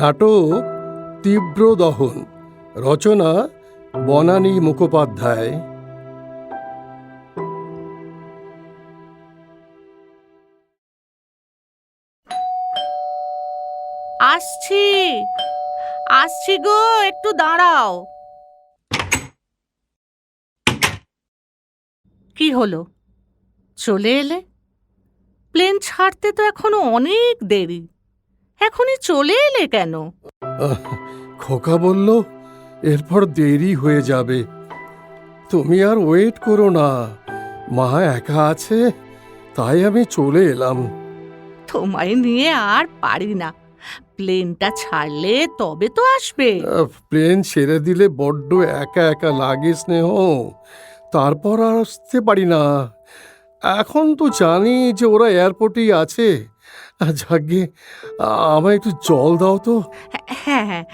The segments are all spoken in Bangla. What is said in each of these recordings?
নাটক তীব্র দহন, রচনা বনানী মুখোপাধ্যায়। আসছি আসছি গো, একটু দাঁড়াও। কি হলো? চলে এলে? প্লেন ছাড়তে তো এখনও অনেক দেরি। এখনই চলে এলে কেন? খোকা বলল এরপর দেরি হয়ে যাবে। তুমি আর ওয়েট করো না। মা একা আছে তাই আমি চলে এলাম। তোমায় নিয়ে আর পারি না। প্লেনটা ছাড়লে তবে তো আসবে। প্লেন ছেড়ে দিলে বড্ড একা একা লাগে স্নেহ। তারপর আর আসতে পারি না। এখন তো জানি যে ওরা এয়ারপোর্টেই আছে। আহ, আমায় একটু জল দাও তো। হ্যাঁ হ্যাঁ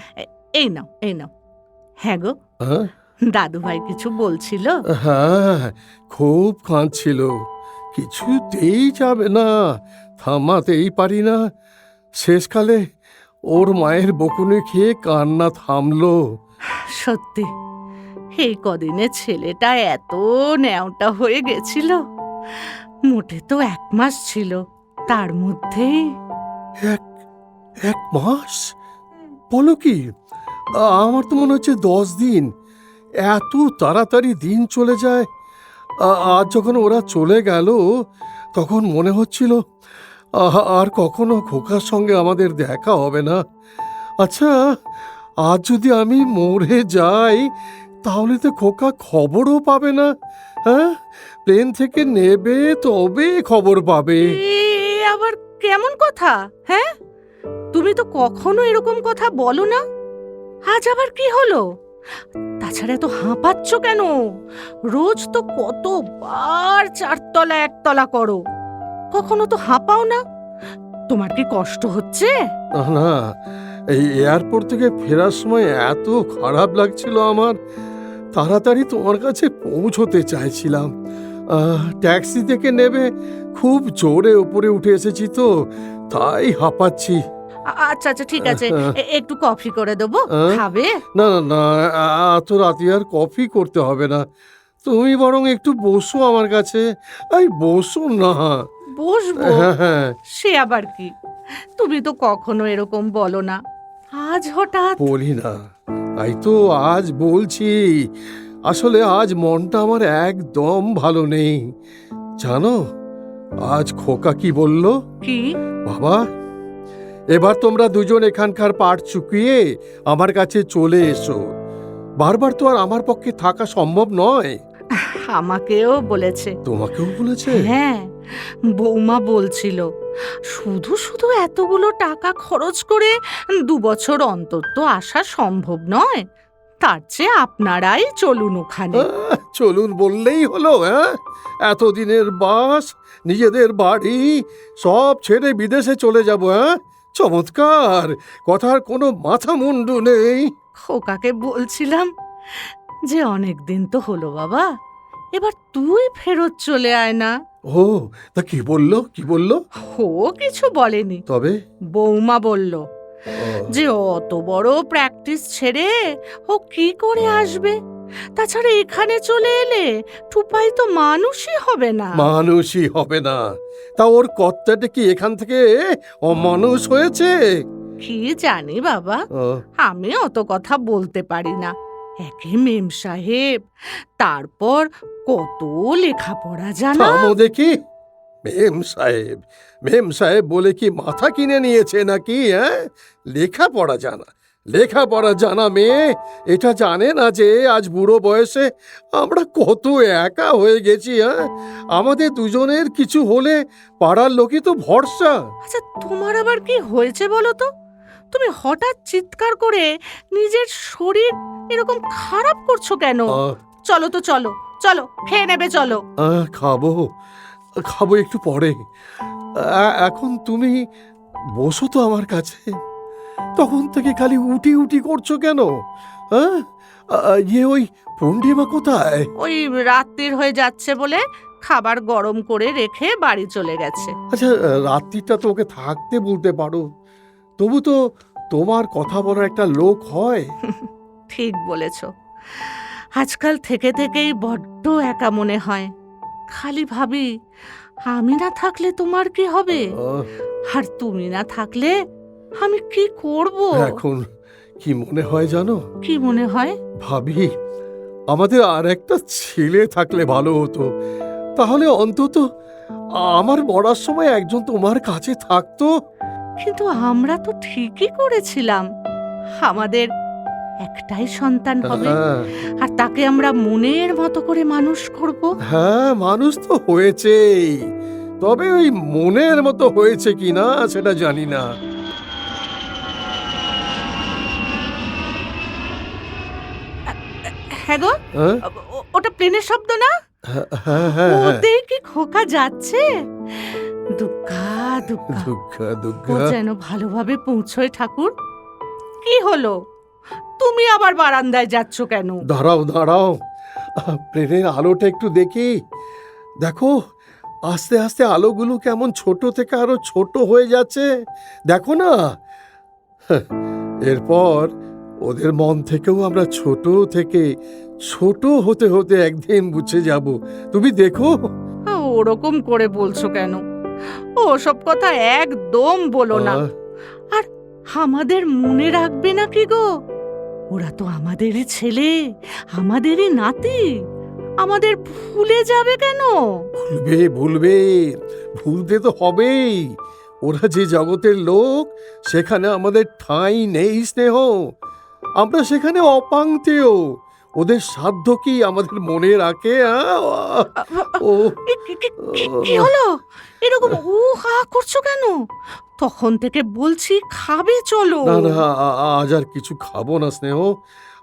এই নাও এই নাও। হ্যাঁ গো হ্যাঁ? দাদু ভাই কিছু বলছিল? হ্যাঁ খুব কাঁদছিল। কিছুতেই যাবে না থামাতেই পারি না। শেষকালে ওর মায়ের বকুনে খেয়ে কান্না থামলো। সত্যি এই কদিনে ছেলেটা এত ন্যাওটা হয়ে গেছিল। মোটে তো এক মাস ছিল। তার মধ্যেই এক এক মাস? বলো কি আমার তো মনে হচ্ছে দশ দিন। এত তাড়াতাড়ি দিন চলে যায়। আজ যখন ওরা চলে গেল তখন মনে হচ্ছিল আর কখনো খোকার সঙ্গে আমাদের দেখা হবে না। আচ্ছা আজ যদি আমি মরে যাই তাহলে তো খোকা খবরও পাবে না হ্যাঁ? প্লেন থেকে নেবে তবে খবর পাবে। আবার কেমন কথা হ্যাঁ? তুমি তো কখনো এরকম কথা বলো না। আজ আবার কি হলো? তাছাড়া এত হাঁপাচ্ছ কেন? রোজ তো কতবার চারতলা একতলা করো। কখনো তো হাঁপাও না। তোমার কি কষ্ট হচ্ছে? না, এই এয়ারপোর্ট থেকে ফেরার সময় এত খারাপ লাগছিল আমার। তাড়াতাড়ি তোমার কাছে পৌঁছতে চাইছিলাম। ট্যাক্সি থেকে নেবে খুব জোরে উপরে উঠে এসেছি তো তাই হাঁপাচ্ছি। আচ্ছা আচ্ছা ঠিক আছে। হ্যাঁ। একটু কফি করে দেবো। হ্যাঁ? খাবে? না না না এত রাতে আর কফি করতে হবে না। তুমি বরং একটু বসো আমার কাছে। এই বসো না। বসবো? হ্যাঁ। সে আবার কি? তুমি তো কখনো এরকম বলো না। আজ হঠাৎ বলি না। তাই তো আজ বলছি। আসলে আজ মনটা আমার একদম ভালো নেই। জানো? আজ খোকা কি বলল? কি? বাবা এবার তোমরা দুজন এখানকার পাট চুকিয়ে আমার কাছে চলে এসো। বারবার তো আর আমার পক্ষে থাকা সম্ভব নয়। আমাকেও বলেছে। তোমাকেও বলেছে? হ্যাঁ বৌমা বলছিল শুধু শুধু এতগুলো টাকা খরচ করে দু বছর অন্তর তো আসা সম্ভব নয়। তার চেয়ে আপনারাই চলুন ওখানে। আহ, চলুন বললেই হলো হ্যাঁ? এতদিনের বাস নিজেদের বাড়ি সব ছেড়ে বিদেশে চলে যাব হ্যাঁ? চমৎকার! কথার কোনো মাথা মুন্ডু নেই। খোকাকে বলছিলাম যে অনেক দিন তো হলো বাবা এবার তুই ফেরত চলে আয় না। ও তা কি বলল? কি বলল? ও কিছু বলেনি। তবে? বৌমা বলল যে অত বড় প্র্যাকটিস ছেড়ে ও কি করে আসবে? তাছাড়া এখানে চলে এলে টুপাই তো মানুষই হবে না। মানুষই হবে না। তা ওর কর্তাটা কি এখান থেকে অমানুষ হয়েছে? কি জানি বাবা? আমি অত কথা বলতে পারি না। একে মেম সাহেব তারপর কত লেখাপড়া জানা? দেখি। মেম সাহেব মেম সাহেব বলে কি মাথা কিনে নিয়েছে নাকি হ্যাঁ? লেখাপড়া জানা লেখাপড়া জানা মেয়ে এটা জানে না যে আজ বুড়ো বয়সে আমরা কত একা হয়ে গেছি হ্যাঁ? আমাদের দুজনের কিছু হলে পাড়ার লোকই তো ভরসা। আচ্ছা তোমার আবার কি হয়েছে বলো তো? তুমি হঠাৎ চিৎকার করে নিজের শরীর এরকম খারাপ করছ কেন? চলো তো চলো চলো খেয়ে নেবে চলো। আহ, খাব খাব একটু পরে। এখন তুমি বসো তো আমার কাছে। তখন থেকে খালি উটি উটি করছ কেন? হ্যাঁ ইয়ে ওই পণ্ডিমা কোথায়? ওই রাত্রির হয়ে যাচ্ছে বলে খাবার গরম করে রেখে বাড়ি চলে গেছে। আচ্ছা রাত্রিটা তো ওকে থাকতে বলতে পারো। তবু তো তোমার কথা বলার একটা লোক হয়। ঠিক বলেছ। আজকাল থেকে থেকেই বড্ড একা মনে হয়। খালি ভাবি আমি না থাকলে তোমার কি হবে? আর তুমি না থাকলে আমি কি করব? এখন কি মনে হয় জানো? কি মনে হয়? ভাবি আমাদের আর একটা ছেলে থাকলে ভালো হতো। তাহলে অন্তত আমার মরার সময় একজন তোমার কাছে থাকতো। কিন্তু আমরা তো ঠিকই করেছিলাম। আমাদের একটাই সন্তান হবে। হ্যাঁ। আর তাকে আমরা মনের মতো করে মানুষ করব। হ্যাঁ মানুষ তো হয়েছেই। তবে ওই মনের মতো হয়েছে কি না সেটা জানি না। হ্যাঁ গো হ্যাঁ? ওটা প্লেনের শব্দ না? হ্যাঁ, ওতেই কি খোকা যাচ্ছে? দুগ্গা দুঃখ ও দুঃখ যেন ভালোভাবে পৌঁছয় ঠাকুর। কি হলো? তুমি আবার বারান্দায় যাচ্ছ কেন? দাঁড়াও দাঁড়াও। প্লেনের আলোটা একটু দেখি। দেখো আস্তে আস্তে আলোগুলো কেমন ছোট থেকে আরও ছোট হয়ে যাচ্ছে। দেখো না। এরপর ওদের মন থেকেও আমরা ছোট থেকে ছোট হতে হতে একদিন বুঝে যাব। তুমি দেখো। ওরকম করে বলছো কেন? ওসব কথা একদম বলো না। আর আমাদের মনে রাখবে না কি গো? ওরা তো আমাদেরই ছেলে আমাদেরই নাতি। আমাদের ভুলে যাবে কেন? ভুলবে ভুলবে ভুলতে তো হবেই। ওরা যে জগতের লোক সেখানে আমাদের ঠাঁই নেই স্নেহ। আমরা সেখানে অপাংতেও ওদের সাধ্য কি আমাদের মনে রাখে? ও কি- হলো? এরকম উ হা করছ কেন? তখন থেকে বলছি খাবে চলো। না না আজ আর কিছু খাব না স্নেহ।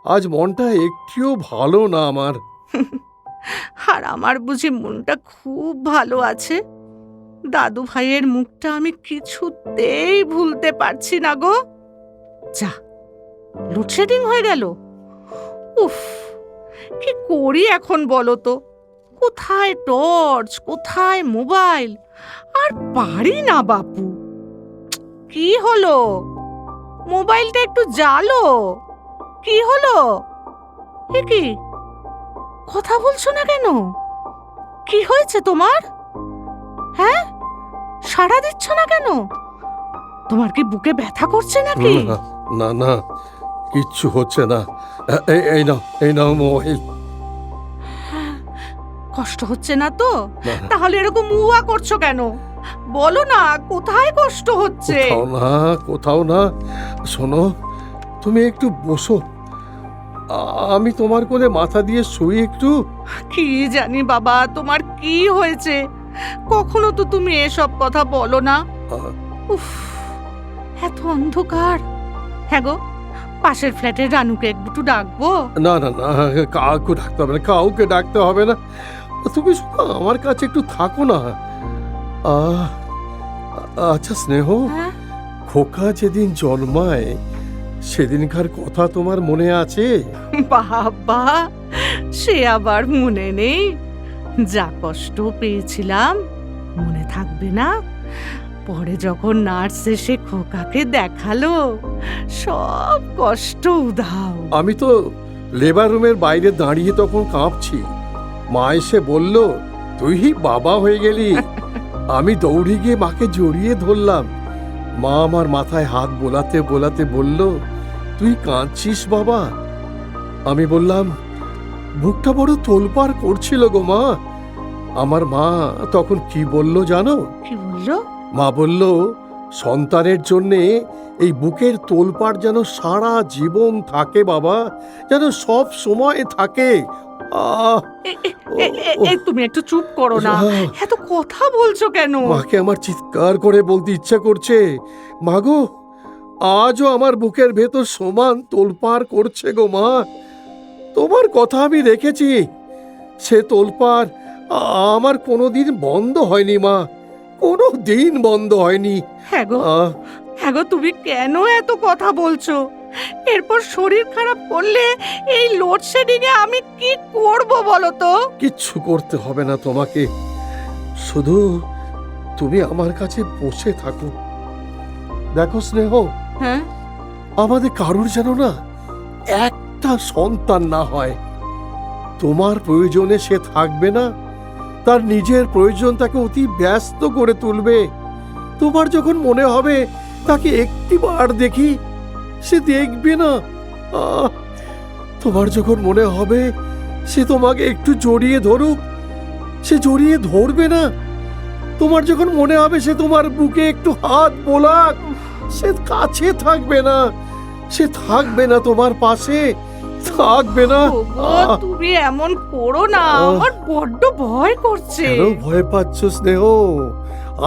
আজ মনটা একটিও ভালো না আমার। আর আমার বুঝি মনটা খুব ভালো আছে। দাদু ভাইয়ের মুখটা আমি কিছুতেই ভুলতে পারছি না গো। যা লোডশেডিং হয়ে গেল। উফ কি করি এখন বলো তো? কোথায় টর্চ কোথায় মোবাইল? আর পারি না বাপু। কি হলো? মোবাইলটা একটু জ্বালো। কি হলো? কি? কথা বলছো না কেন? কি হয়েছে তোমার? হ্যাঁ? সাড়া দিচ্ছ না কেন? তোমার কি বুকে ব্যথা করছে নাকি? না, না না কিচ্ছু হচ্ছে না। এই- এই নাও এই নাও মোবাইল। কষ্ট হচ্ছে না তো? তাহলে এরকম মুয়া করছ কেন? বলো না কোথায় কষ্ট হচ্ছে? কোথাও না কোথাও না। শোনো তুমি একটু বসো। আমি তোমার কোলে মাথা দিয়ে শুই একটু। কি জানি বাবা তোমার কি হয়েছে? কখনো তো তুমি এসব কথা বলো না। উফ এত অন্ধকার। হ্যাঁ গো পাশের ফ্ল্যাটের রানুকে একটু ডাকবো? না না না কাউকে ডাকতে হবে না কাউকে ডাকতে হবে না। তুমি শুধু আমার কাছে একটু থাকো না। আহ, আচ্ছা স্নেহ হ্যাঁ? খোকা যেদিন জন্মায় সেদিনকার কথা তোমার মনে আছে? বাবা সে আবার মনে নেই। যা কষ্ট পেয়েছিলাম মনে থাকবে না। পরে যখন নার্স এসে খোকাকে দেখাল সব কষ্ট উধাও। আমি তো লেবার রুমের বাইরে দাঁড়িয়ে তখন কাঁপছি। মা এসে বলল তুই বাবা হয়ে গেলি। আমি দৌড়ে গিয়ে মাকে জড়িয়ে ধরলাম। মা আমার মাথায় হাত বোলাতে বোলাতে বলল তুই কাঁদছিস বাবা? আমি বললাম বুকটা বড় তোলপাড় করছিল গো মা। আমার মা তখন কি বলল জানো? কি বলল? মা বলল সন্তানের জন্যে এই বুকের তোলপাড় যেন সারা জীবন থাকে বাবা যেন সব সময় থাকে। তুমি একটু চুপ করো না। এত কথা বলছো কেন? মাকে আমার চিৎকার করে বলতে ইচ্ছা করছে। মাগো আজও আমার বুকের ভেতর সমান তোলপাড় করছে গো মা। তোমার কথা আমি রেখেছি সে তোলপাড় আমার কোনোদিন বন্ধ হয়নি মা। কোনো দিন বন্ধ হয়নি। হ্যাঁ গো। হ্যাঁ গো তুমি কেন এত কথা বলছো? এরপর শরীর খারাপ করলে এই লোডশেডিং এ আমি কি করব বলো তো? কিচ্ছু করতে হবে না তোমাকে। শুধু তুমি আমার কাছে বসে থাকো। দেখো স্নেহ হ্যাঁ? আমাদের কারোর যেন না একটা সন্তান না হয়। তোমার প্রয়োজনে সে থাকবে না তার নিজের প্রয়োজন তাকে অতি ব্যস্ত করে তুলবে। তোমার যখন মনে হবে তাকে একটিবার দেখি সে দেখবে না। তোমার যখন মনে হবে সে তোমাকে একটু জড়িয়ে ধরুক সে জড়িয়ে ধরবে না। তোমার যখন মনে হবে সে তোমার বুকে একটু হাত বোলাক সে কাছে থাকবে না। সে থাকবে না তোমার পাশে থাকবে না। তুমি এমন করো না আমার বড্ড ভয় করছে। কেন ভয় পাচ্ছ স্নেহ?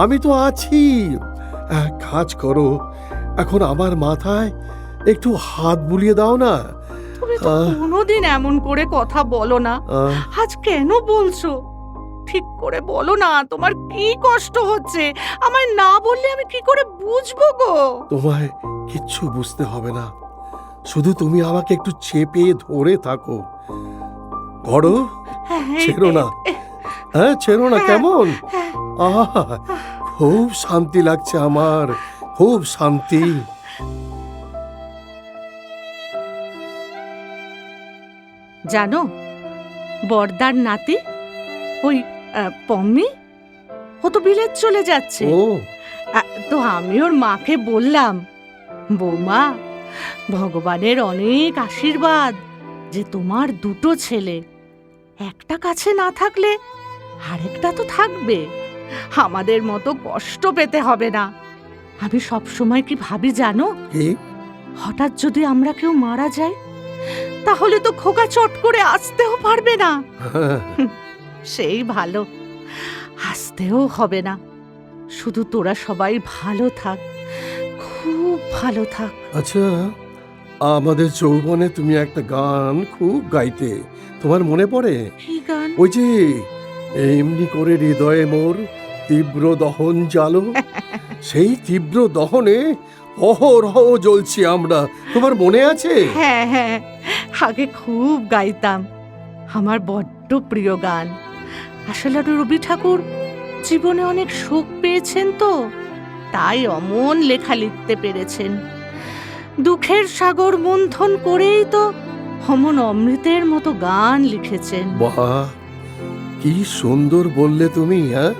আমি তো আছি। এক কাজ করো এখন আমার মাথায় একটু হাত বুলিয়ে দাও না। তুমি তো। কোনোদিন এমন করে কথা বলো না। আজ কেন বলছো? ঠিক করে বলো না তোমার কি কষ্ট হচ্ছে? আমায় না বললে আমি কি করে বুঝব গো? তোমায় কিচ্ছু বুঝতে হবে না। শুধু তুমি আমাকে একটু চেপে ধরে থাকো। ধরো হ্যাঁ, ছেড়ো না। হ্যাঁ ছেড়ো না হ্যাঁ। কেমন? হ্যাঁ, আহা খুব শান্তি লাগছে আমার। খুব শান্তি। জানো বর্দার নাতি ওই পম্মি ও তো বিলেত চলে যাচ্ছে। ও। তো আমি ওর মাকে বললাম বৌমা ভগবানের অনেক আশীর্বাদ যে তোমার দুটো ছেলে একটা কাছে না থাকলে আরেকটা তো থাকবে। আমাদের মতো কষ্ট পেতে হবে না। আমি সব সময় কি ভাবি জানো? হঠাৎ যদি আমরা কেউ মারা যাই তাহলে তো খোকা চট করে আসতেও পারবে না। সেই ভালো। আসতেও হবে না। শুধু তোরা সবাই ভালো থাক। খুব ভালো থাক। আচ্ছা আমাদের যৌবনে তুমি একটা গান খুব গাইতে। তোমার মনে পড়ে? গান? ওই যে এমনি করে হৃদয়ে মোর তীব্র দহন জালো। সেই তীব্র দহনে অহরহ জ্বলছি আমরা। তোমার মনে আছে? হ্যাঁ হ্যাঁ। আগে খুব গাইতাম। আমার বড্ড প্রিয় গান। আসলে রবি ঠাকুর জীবনে অনেক সুখ পেয়েছেন তো? তাই অমন লেখা লিখতে পেরেছেন। দুঃখের সাগর মন্থন করেই তো অমন অমৃতের মতো গান লিখেছেন। বাহ কি সুন্দর বললে তুমি হ্যাঁ?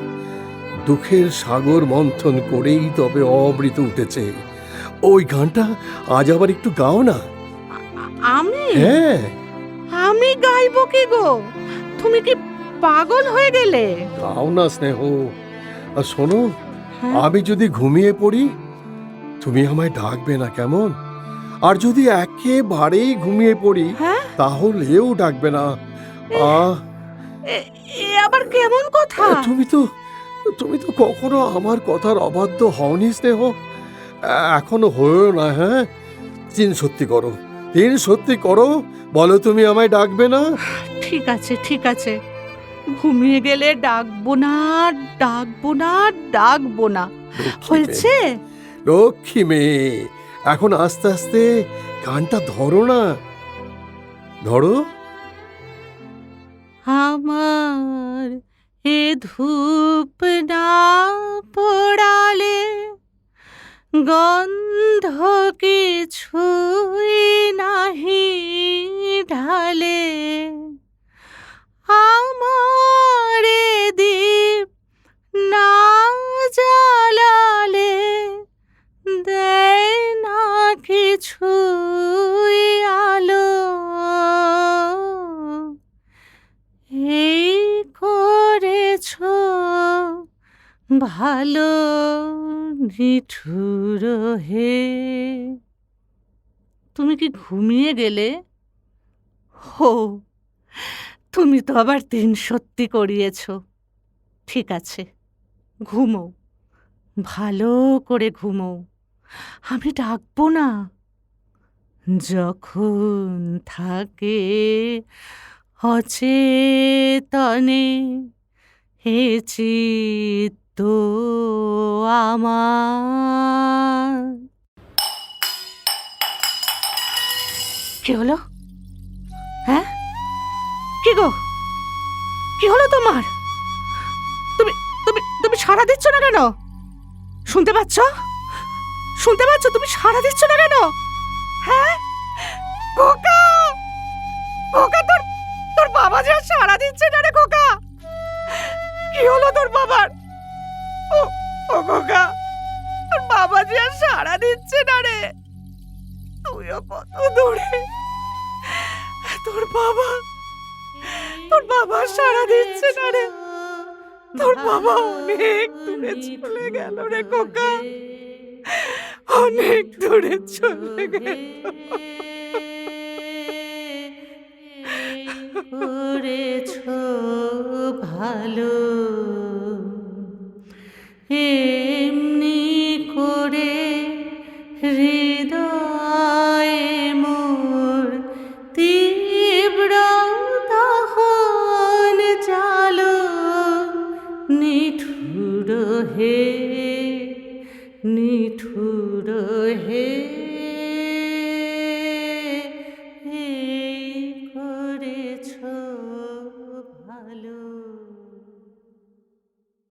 দুঃখের সাগর মন্থন করেই তবে অমৃত উঠেছে। ওই গানটা আজ আবার একটু গাও না। আমি হ্যাঁ আমি গাইবো কি গো? তুমি কি পাগল হয়ে গেলে? গাও না স্নেহ। আর শোনো হ্যাঁ? আমি যদি ঘুমিয়ে পড়ি তুমি আমায় ডাকবে না কেমন? আর যদি একেবারেই ঘুমিয়ে পড়ি হ্যাঁ? তাহলেও ডাকবে না। আহ এ- আবার কেমন কথা? তুমি তো তুমি তো কখনো আমার কথার অবাধ্য হওনি স্নেহ। এখনও হয়েও না হ্যাঁ? তিন সত্যি করো। তিন সত্যি করো বলো তুমি আমায় ডাকবে না? ঠিক আছে ঠিক আছে। ঘুমিয়ে গেলে ডাকবো না ডাকবো না ডাকবো না। হয়েছে? লক্ষ্মী মেয়ে এখন আস্তে আস্তে গানটা ধরো না। ধরো। আমার এ ধূপ না পোড়ালে গন্ধ কিছুই নাহি ঢালে। আমার দীপ না জ্বালালে দেয় না কিছুই আলো। এই করেছ ভালো। নিঠুর হে তুমি কি ঘুমিয়ে গেলে? হো, তুমি তো আবার তিন সত্যি করিয়েছ। ঠিক আছে, ঘুমো, ভালো করে ঘুমো। আমি ডাকবো না। যখন থাকে অচেতনে হে চিত্ত আমার। কি হলো? হ্যাঁ? কি গো? কি হলো তোমার? তুমি তুমি তুমি সাড়া দিচ্ছ না কেন? শুনতে পাচ্ছ? শুনতে পাচ্ছ? তুমি সাড়া দিচ্ছ না কেন? হ্যাঁ? খোকা! খোকা, তোর তোর বাবা যে সাড়া দিচ্ছে না রে খোকা! বাবা। তোর বাবা সাড়া দিচ্ছে না রে। তোর বাবা অনেক দূরে চলে গেল রে, খোকা। অনেক দূরে চলে গেল। করেছ ভালো। এমনি